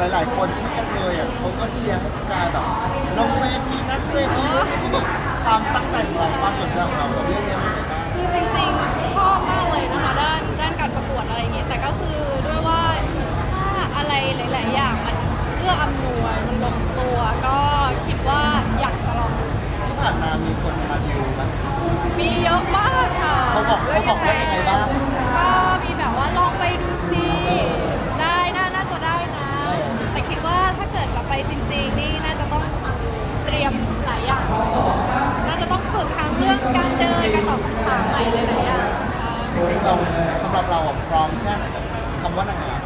หลาย ๆ คนที่กระเคยอะเขาก็เชียร์ให้สกายแบบลงเวทีนั้นเวทีนี้คือแบบความตั้งใจของเราความสนใจของเรากับเรื่องนี้เป็นยังไงบ้าง คือจริงๆชอบมากเลยนะคะด้าน ใหม่หลายๆอย่างค่ะจริงๆเราสำหรับเราอะพร้อมแค่ไหนกับคำว่านางงาม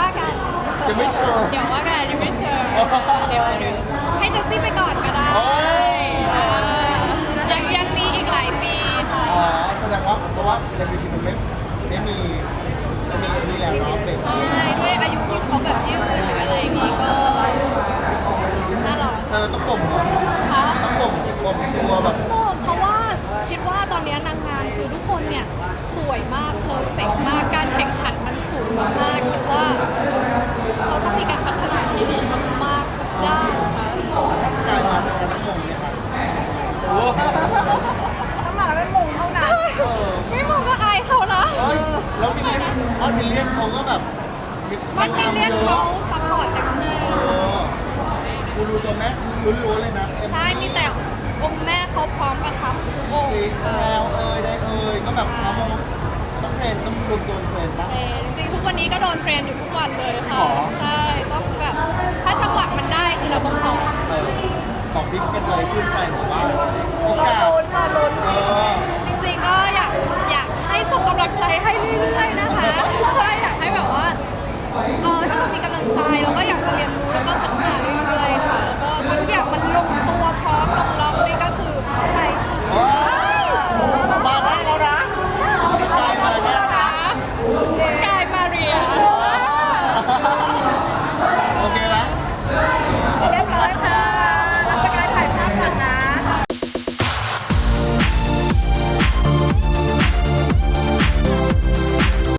วว่ากันจะไม่เชิญ เดี๋ยวว่ากันยังไม่เชิญเดี๋ยวเดี๋ยวให้เจสซี่ไปก่อนก็ได้โอ้ย เออยังยังมีอีกหลายปีค่ะอ๋อแสดงว่าเพราะว่า MUT มันไม่ไม่มีไม่มีอันนี้แล้วเนาะเป็นใช่ด้วยอายุที่เขาแบบยืดหรืออะไรอย่างงี้ก็น่ารอแสดงว่าต้องบ่มค่ะ ต้องบ่มบ่มตัวแบบโอ้เพราะว่าคิดว่าตอนนี้นางงามคือทุกคนเนี่ยสวยมากเพอร์เฟกมากการแข่งขันมันสูงมากคิดว่าเราต้องมีการพัฒนาที่ดีมากๆทุกด้านค่ะ ถ้าสกายมาสกายต้องมงไหมคะโอ้ ถ้ามาแล้วเป็นมงเท่านั้น เออ ไม่มองก็อายเขานะ เฮ้ยแล้วมิลเลียนเพราะมิลเลียนเขาก็แบบ มีมันมีเรียกเยเขาอะซัพพอร์ตเต็มที่เออกูรู้ตัวแม่ลุ้นๆเลยนะใช่มีแต่องค์แม่เขาพร้อมประทับทุกองจริงค์แล้วเอ้ยได้เอ้ยก็แบบเอามงต้องเทรนต้องรวมตัวเทรนปะเอ่อจริงๆทุกวันนี้ก็โดนเทรนอยู่ทุกวันเลยจริงค่ะเหรอใช่ต้องแบบถ้าจังหวะมันได้คือเราต้องพร้อมเออบอกบิ๊กกันเลยชื่นใจหน่อยว่า